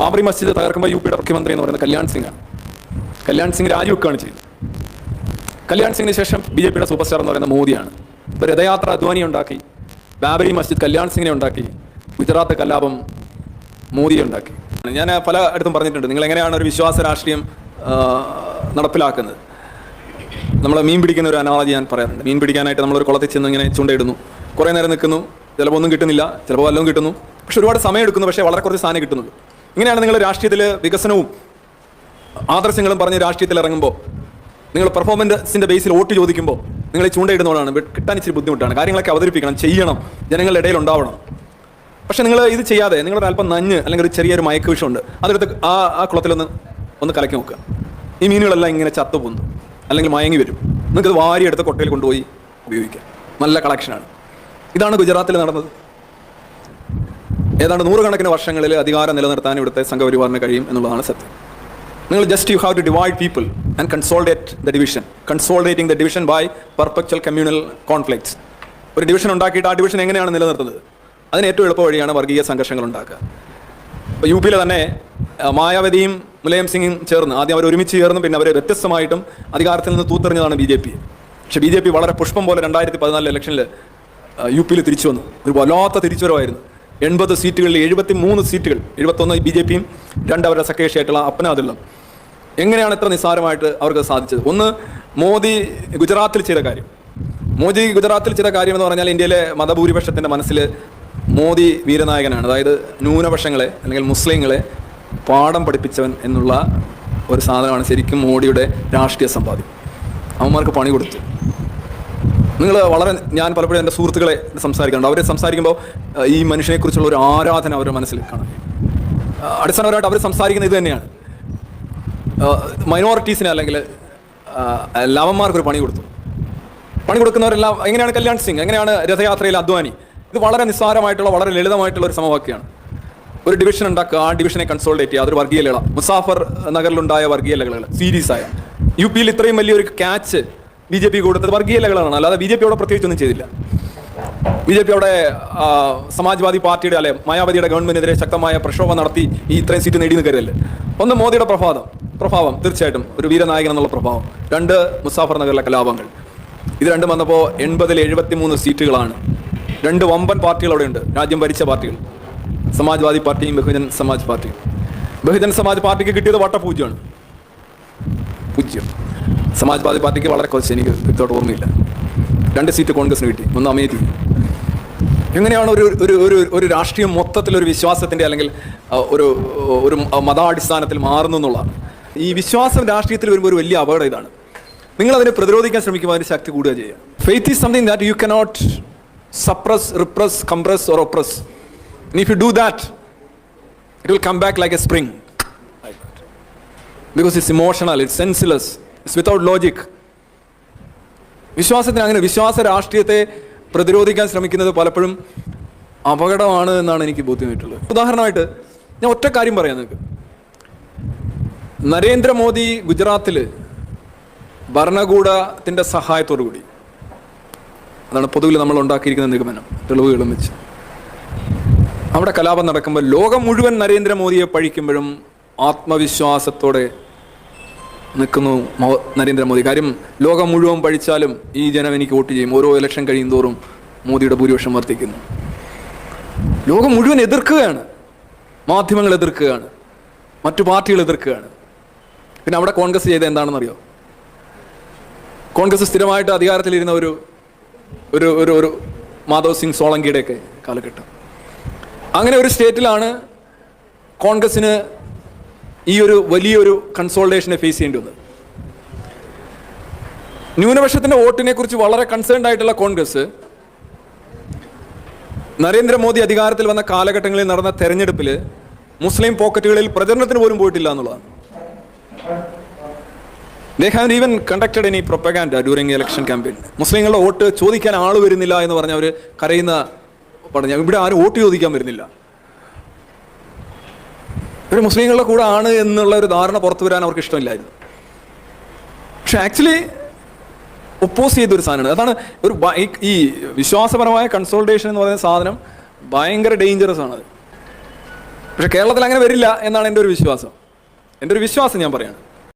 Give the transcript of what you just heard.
Babri Masjid തകർക്കുമ്പോൾ U പിയുടെ മുഖ്യമന്ത്രി എന്ന് പറയുന്നത് കല്യാൺ സിംഗ് ആണ്. കല്യാൺ സിംഗ് രാജിവെക്കുകയാണ് ചെയ്തത്. കല്യാൺ സിംഗിന് ശേഷം ബി ജെ പിയുടെ സൂപ്പർ സ്റ്റാർ എന്ന് പറയുന്നത് മോദിയാണ്. ഇപ്പോൾ രഥയാത്ര അധ്വാനി ഉണ്ടാക്കി ബാബരി മസ്ജിദ് കല്യാൺ സിംഗിനെ ഉണ്ടാക്കി ഗുജറാത്ത് കലാപം മോദിയെ ഉണ്ടാക്കി. ഞാൻ പല അടുത്തും പറഞ്ഞിട്ടുണ്ട് നിങ്ങൾ എങ്ങനെയാണ് ഒരു വിശ്വാസ രാഷ്ട്രീയം നടപ്പിലാക്കുന്നത്? നമ്മൾ മീൻ പിടിക്കുന്ന ഒരു അനാളജി ഞാൻ പറയാറുണ്ട്. മീൻ പിടിക്കാനായിട്ട് നമ്മളൊരു കുളത്തിൽ ചെന്ന് ഇങ്ങനെ ചൂണ്ടയിടുന്നു. കുറേ നേരം നിൽക്കുന്നു ചിലപ്പോൾ ഒന്നും കിട്ടുന്നില്ല ചിലപ്പോൾ വല്ലതും കിട്ടുന്നു. പക്ഷെ ഒരുപാട് സമയം എടുക്കുന്നു പക്ഷേ വളരെ കുറച്ച് സാധനം കിട്ടുന്നുള്ളൂ ഇങ്ങനെയാണ് നിങ്ങൾ രാഷ്ട്രീയത്തിൽ വികസനവും ആദർശങ്ങളും പറഞ്ഞ് രാഷ്ട്രീയത്തിൽ ഇറങ്ങുമ്പോൾ നിങ്ങൾ പെർഫോമൻസിന്റെ ബേസിൽ വോട്ട് ചോദിക്കുമ്പോൾ നിങ്ങൾ ഈ ചൂണ്ടയിടുന്നതാണ് കിട്ടാൻ ഇച്ചിരി ബുദ്ധിമുട്ടാണ്. കാര്യങ്ങളൊക്കെ അവതരിപ്പിക്കണം ചെയ്യണം ജനങ്ങളുടെ ഇടയിൽ ഉണ്ടാവണം. പക്ഷെ നിങ്ങൾ ഇത് ചെയ്യാതെ നിങ്ങളുടെ അല്പം നഞ്ഞ് അല്ലെങ്കിൽ ഒരു ചെറിയൊരു മയക്ക് വിഷമുണ്ട് അതെടുത്ത് ആ ആ കുളത്തിലൊന്ന് ഒന്ന് കലക്കി നോക്കുക. ഈ മീനുകളെല്ലാം ഇങ്ങനെ ചത്തു പോകുന്നു അല്ലെങ്കിൽ മയങ്ങി വരും. നിങ്ങൾക്ക് ഇത് വാരിയെടുത്ത് കൊട്ടയിൽ കൊണ്ടുപോയി ഉപയോഗിക്കാം. നല്ല കളക്ഷനാണ് ഇതാണ് ഗുജറാത്തിൽ നടന്നത്. ഏതാണ്ട് നൂറുകണക്കിന് വർഷങ്ങളിൽ അധികാരം നിലനിർത്താൻ ഇവിടുത്തെ സംഘപരിവാറിന് കഴിയും എന്നുള്ളതാണ് സത്യം. നിങ്ങൾ just you have to divide people and consolidate the division consolidating the division by perpetual communal conflicts ഒരു ഡിവിഷൻ ഉണ്ടാക്കിയിട്ട് ആ ഡിവിഷൻ എങ്ങനെയാണ് നിലനിർത്തുന്നത്? അതിന് ഏറ്റവും എളുപ്പ വഴിയാണ് വർഗീയ സംഘർഷങ്ങൾ ഉണ്ടാക്കുക. ഇപ്പോൾ യു പിയിലെ തന്നെ മായാവതിയും മുലയം സിംഗും ചേർന്ന് ആദ്യം അവർ ഒരുമിച്ച് ചേർന്ന് പിന്നെ അവർ വ്യത്യസ്തമായിട്ടും അധികാരത്തിൽ നിന്ന് തൂത്തെറിഞ്ഞതാണ് ബി ജെ പി പക്ഷേ ബി ജെ പി വളരെ പുഷ്പം പോലെ രണ്ടായിരത്തി പതിനാലിലെ ഇലക്ഷനിൽ യു പിയിൽ തിരിച്ചു വന്നു. ഒരു വല്ലാത്ത തിരിച്ചുവരവായിരുന്നു. എൺപത് സീറ്റുകളിൽ എഴുപത്തി മൂന്ന് സീറ്റുകൾ എഴുപത്തൊന്ന് ബി ജെ പിയും രണ്ട് അവരുടെ സഖ്യകക്ഷിയായിട്ടുള്ള അപ്പനാദുള്ള. എങ്ങനെയാണ് ഇത്ര നിസ്സാരമായിട്ട് അവർക്ക് സാധിച്ചത്? ഒന്ന് മോദി ഗുജറാത്തിൽ ചെയ്ത കാര്യം. മോദി ഗുജറാത്തിൽ ചെയ്ത കാര്യം എന്ന് പറഞ്ഞാൽ ഇന്ത്യയിലെ മതഭൂരിപക്ഷത്തിന്റെ മനസ്സിൽ മോദി വീരനായകനാണ്. അതായത് ന്യൂനപക്ഷങ്ങളെ അല്ലെങ്കിൽ മുസ്ലിങ്ങളെ പാഠം പഠിപ്പിച്ചവൻ എന്നുള്ള ഒരു സാധനമാണ് ശരിക്കും മോഡിയുടെ രാഷ്ട്രീയ സമ്പാദ്യം. അവന്മാർക്ക് പണി കൊടുത്തു. നിങ്ങൾ വളരെ ഞാൻ പലപ്പോഴും എന്റെ സുഹൃത്തുക്കളെ സംസാരിക്കുന്നുണ്ട് അവരെ സംസാരിക്കുമ്പോൾ ഈ മനുഷ്യനെക്കുറിച്ചുള്ള ഒരു ആരാധന അവരുടെ മനസ്സിൽ കാണാം. അടിസ്ഥാനപരമായിട്ട് അവർ സംസാരിക്കുന്നത് ഇത് തന്നെയാണ്. മൈനോറിറ്റീസിന് അല്ലെങ്കിൽ ലവന്മാർക്ക് ഒരു പണി കൊടുത്തു. പണി കൊടുക്കുന്നവരെല്ലാം എങ്ങനെയാണ് കല്യാൺ സിംഗ് എങ്ങനെയാണ് രഥയാത്രയിൽ അദ്വാനി? ഇത് വളരെ നിസ്സാരമായിട്ടുള്ള വളരെ ലളിതമായിട്ടുള്ള ഒരു സമവാക്യമാണ്. ഒരു ഡിവിഷൻ ഉണ്ടാക്കുക ആ ഡിവിഷനെ കൺസോൾട്ടേറ്റ് ചെയ്യുക. അതൊരു വർഗീയ ലള. മുസാഫർ നഗറിലുണ്ടായ വർഗീയ ലകളകൾ ആയ. യു പിയിൽ ഇത്രയും വലിയൊരു ക്യാച്ച് ബി ജെ പി കൊടുത്തത് വർഗീയ ലകളാണ്. അല്ലാതെ ബി ജെ പി അവിടെ പ്രത്യേകിച്ചൊന്നും ചെയ്തില്ല. ബി ജെ പി അവിടെ സമാജ്വാദി പാർട്ടിയുടെ അല്ലെ മായാവതിയുടെ ഗവൺമെന്റിനെതിരെ ശക്തമായ പ്രക്ഷോഭം നടത്തി ഈ ഇത്രയും സീറ്റ് നേടിയെന്ന് കരുതല്ലേ? ഒന്ന് മോദിയുടെ പ്രഭാതം. പ്രഭാവം തീർച്ചയായിട്ടും ഒരു വീരനായകൻ എന്നുള്ള പ്രഭാവം. രണ്ട് മുസാഫർ നഗറിലെ കലാപങ്ങൾ. ഇത് രണ്ടും വന്നപ്പോൾ എൺപതിൽ എഴുപത്തി മൂന്ന് സീറ്റുകളാണ്. രണ്ട് വമ്പൻ പാർട്ടികൾ അവിടെയുണ്ട്. രാജ്യം ഭരിച്ച പാർട്ടികൾ. സമാജ്വാദി പാർട്ടിയും ബഹുജൻ സമാജ് പാർട്ടിയും. ബഹുജൻ സമാജ് പാർട്ടിക്ക് കിട്ടിയത് വട്ടപൂജ്യമാണ്. പൂജ്യം. സമാജ്വാദി പാർട്ടിക്ക് വളരെ കുറച്ച് എനിക്ക് വ്യക്തമായിട്ട് ഓർമ്മയില്ല. രണ്ട് സീറ്റ് കോൺഗ്രസിന് കിട്ടി ഒന്ന് അമേധി എങ്ങനെയാണ് ഒരു ഒരു ഒരു ഒരു രാഷ്ട്രീയം മൊത്തത്തിൽ ഒരു വിശ്വാസത്തിന്റെ അല്ലെങ്കിൽ ഒരു ഒരു മതാടിസ്ഥാനത്തിൽ മാറുന്നു എന്നുള്ളതാണ് ഈ വിശ്വാസം രാഷ്ട്രീയത്തിൽ വരുമ്പോൾ ഒരു വലിയ അപകടം ഇതാണ്. നിങ്ങൾ അതിനെ പ്രതിരോധിക്കാൻ ശ്രമിക്കുമ്പോൾ അതിന് ശക്തി കൂടുക ചെയ്യുക. Faith is something that you cannot suppress repress compress or oppress if you do that it will come back like a spring because it's emotional it's senseless it's without logic വിശ്വാസത്തിന് അങ്ങനെ വിശ്വാസ രാഷ്ട്രീയത്തെ പ്രതിരോധിക്കാൻ ശ്രമിക്കുന്നത് പലപ്പോഴും അപകടമാണ് എന്നാണ് എനിക്ക് ബോധ്യമായിട്ടുള്ളത്. ഉദാഹരണമായിട്ട് ഞാൻ ഒറ്റ കാര്യം പറയാം നിങ്ങൾക്ക്. നരേന്ദ്രമോദി ഗുജറാത്തിൽ ഭരണകൂടത്തിന്റെ സഹായത്തോടു കൂടി അതാണ് പൊതുവിൽ നമ്മൾ ഉണ്ടാക്കിയിരിക്കുന്ന നിഗമനം തെളിവുകളും വെച്ച്. അവിടെ കലാപം നടക്കുമ്പോൾ ലോകം മുഴുവൻ നരേന്ദ്രമോദിയെ പഴിക്കുമ്പോഴും ആത്മവിശ്വാസത്തോടെ നിൽക്കുന്നു നരേന്ദ്രമോദി. കാര്യം ലോകം മുഴുവൻ പഴിച്ചാലും ഈ ജനം എനിക്ക് വോട്ട് ചെയ്യും. ഓരോ ഇലക്ഷൻ കഴിയും തോറും മോദിയുടെ ഭൂരിപക്ഷം വർദ്ധിക്കുന്നു. ലോകം മുഴുവൻ എതിർക്കുകയാണ്. മാധ്യമങ്ങൾ എതിർക്കുകയാണ്. മറ്റു പാർട്ടികൾ എതിർക്കുകയാണ്. പിന്നെ അവിടെ കോൺഗ്രസ് ചെയ്ത എന്താണെന്നറിയോ? കോൺഗ്രസ് സ്ഥിരമായിട്ട് അധികാരത്തിലിരുന്ന ഒരു ഒരു ഒരു ഒരു മാധവ് സിംഗ് സോളങ്കിയുടെയൊക്കെ കാലഘട്ടം. അങ്ങനെ ഒരു സ്റ്റേറ്റിലാണ് കോൺഗ്രസിന് ഈ ഒരു വലിയൊരു കൺസോൾട്ടേഷനെ ഫേസ് ചെയ്യേണ്ടി വന്നത്. ന്യൂനപക്ഷത്തിന്റെ വോട്ടിനെ കുറിച്ച് വളരെ കൺസേൺഡ് ആയിട്ടുള്ള കോൺഗ്രസ് നരേന്ദ്രമോദി അധികാരത്തിൽ വന്ന കാലഘട്ടങ്ങളിൽ നടന്ന തെരഞ്ഞെടുപ്പിൽ മുസ്ലിം പോക്കറ്റുകളിൽ പ്രചരണത്തിന് പോലും പോയിട്ടില്ല എന്നുള്ളതാണ്. They have even conducted any propaganda during election campaign മുസ്ലിങ്ങളുടെ വോട്ട് ചോദിക്കാൻ ആൾ വരുന്നില്ല എന്ന് പറഞ്ഞ് അവർ കരയുന്ന പറഞ്ഞ ഇവിടെ ആരും വോട്ട് ചോദിക്കാൻ വരുന്നില്ല. ഇവർ മുസ്ലിങ്ങളുടെ കൂടെ ആണ് എന്നുള്ള ഒരു ധാരണ പുറത്തു വരാൻ അവർക്ക് ഇഷ്ടമില്ലായിരുന്നു. പക്ഷെ ആക്ച്വലി ഒപ്പോസ് ചെയ്തൊരു സാധനമാണ്. അതാണ് ഒരു ഈ- വിശ്വാസപരമായ കൺസോൾട്ടേഷൻ എന്ന് പറയുന്ന സാധനം ഭയങ്കര ഡേഞ്ചറസ് ആണ്. പക്ഷെ കേരളത്തിൽ അങ്ങനെ വരില്ല എന്നാണ് എന്റെ ഒരു വിശ്വാസം. എന്റെ ഒരു വിശ്വാസം ഞാൻ പറയാണ്.